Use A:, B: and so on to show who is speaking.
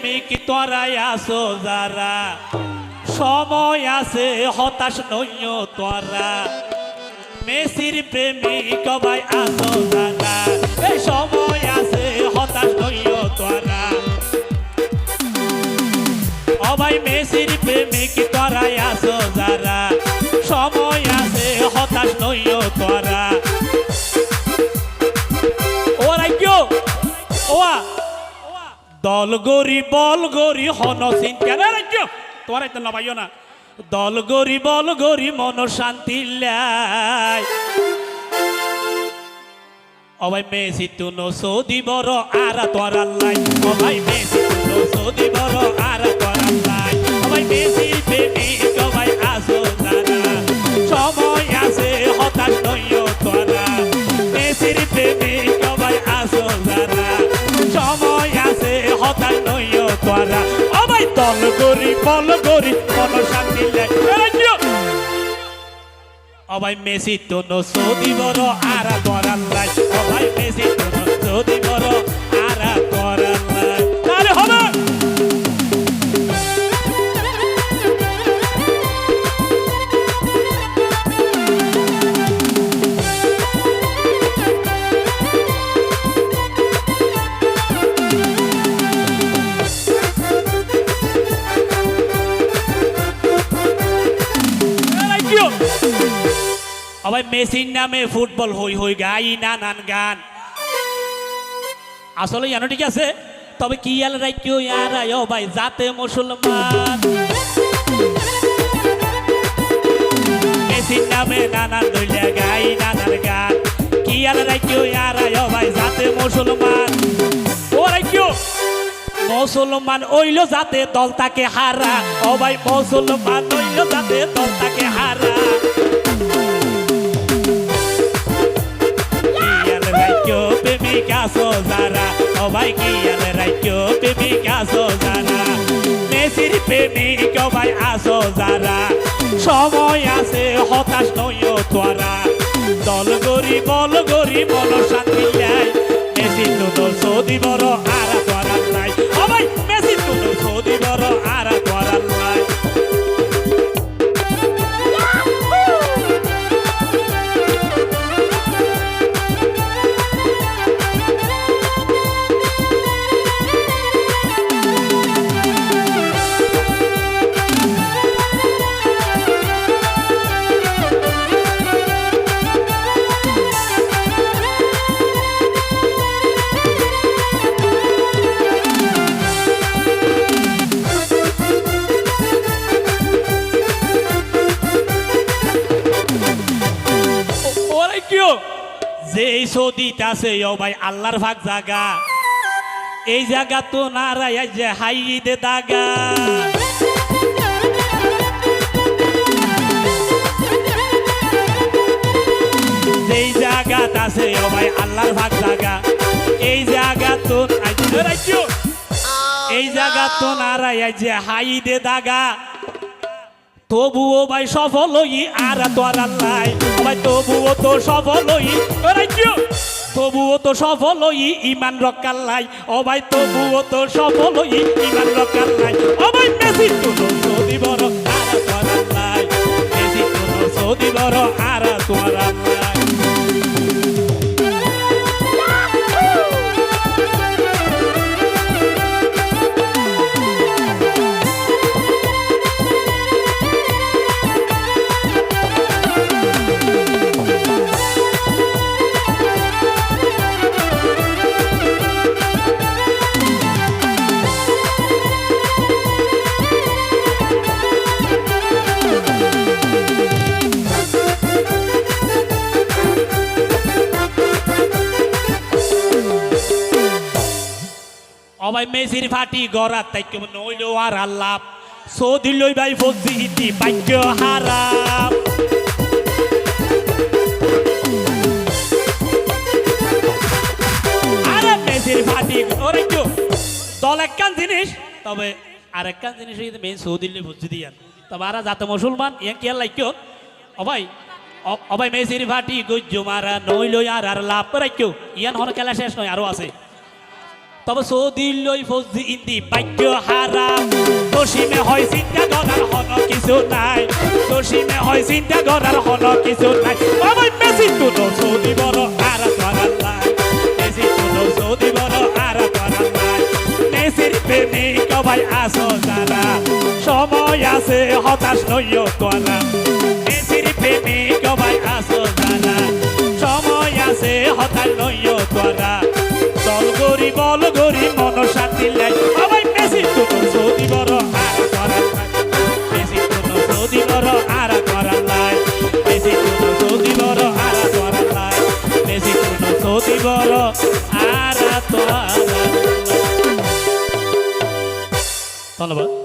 A: প্রেমিক তোরাই আসো যারা। সময় আছে, হতাশ নইয় তোরা। মেসির প্রেমিক ভাই আসো যারা। সময় আছে, হতাশ নইয় তোরা। অবাই মেসির প্রেমিক তোরাই আসো যারা। সময় আছে, হতাশ নইয় তোরা। দল গরি বল গরি হন চিন্তা রাজ্য? তোমার তো নবাইও না। দল গরি বল গরি মন শান্তি অবাই মেসি তুনো সৌদি বড় আর তোর আল্লাহ। অবাই মেসি তুনো সৌদি বড় আর তোর আল্লাহ। অবাই মেসি দল গরি বল গরি মন শান্তি অবাই মেসি তো নো সৌদি বড় আরা লাই অবাই মেসি তো নো সৌদি আবার মেসির নামে ফুটবল হই হই গাই নানান গান আসলে জানো ঠিক আছে তবে কি আল রাখিও ইয়ারা ও ভাই জাতে মুসলমান মেসির নামে নানান দইলে গাই নানান গান কি আল রাখিও ইয়ারা ও ভাই জাতে মুসলমান ও রাখিও মুসলমান ওইল যাতে দল তাকে হারা ও ভাই মুসলমান ওইল যাতে দল তাকে হারা ভাই কিয়াল রাইকো প্রেমিকা সোজারা মেসির প্রেমিক ভাই আসো যারা। সময় আছে, হতাশ নইও তোরা দল গরি বল গরি বল শান্তি মেসি তুনো সৌদি বড় আরা এই সৌদিতে আছে, ও ভাই, আল্লাহর ভাগ জাগা। এই জায়গা তো নারাই যে হাই দে দাগা। যেই জায়গাত আছে, ও ভাই, আল্লাহর ভাগ জাগা। এই জায়গা তো এই জায়গা তো নারাই যে হাই দে দাগা। তবুও ভাই সফল হই আর তোর আল্লাহ ভাই, তবুও তো সফল হই তবুও তো সফল হই ইমান নাই। ও ভাই, তবুও তো সফল হই ইমান রক্ষাল্লাই অবাই মেসির ফাটি গড়া, তাই কেমন নইল আর আল্লাহ সৌদি লই ভাই ফজি ইতি একখান জিনিস, তবে যাতে মুসলমান কি আল্লাহ কেউ? অবাই অ- অবাই মেসির ফাটি গজ্জ মারা নইল আর আর লাভ শেষ নয়, আরও আছে। তবে সৌদি লই ফৌজি ইন্দি বাক্য হারাম দোষীমে হয় চিন্তা করার হন কিছু নাই। দোষীমে হয় চিন্তা করার হন কিছু নাই। বাবাই মেসি তো সৌদি বড়, আর করার নাই। মেসি তো সৌদি বড়, আর করার নাই। মেসির প্রেমিক ভাই আসো যারা। সময় আছে, হতাশ নইও তোলা মেসির প্রেমিক ভাই আসো যারা। সময় আছে, হতাশ নইও ধন্যবাদ।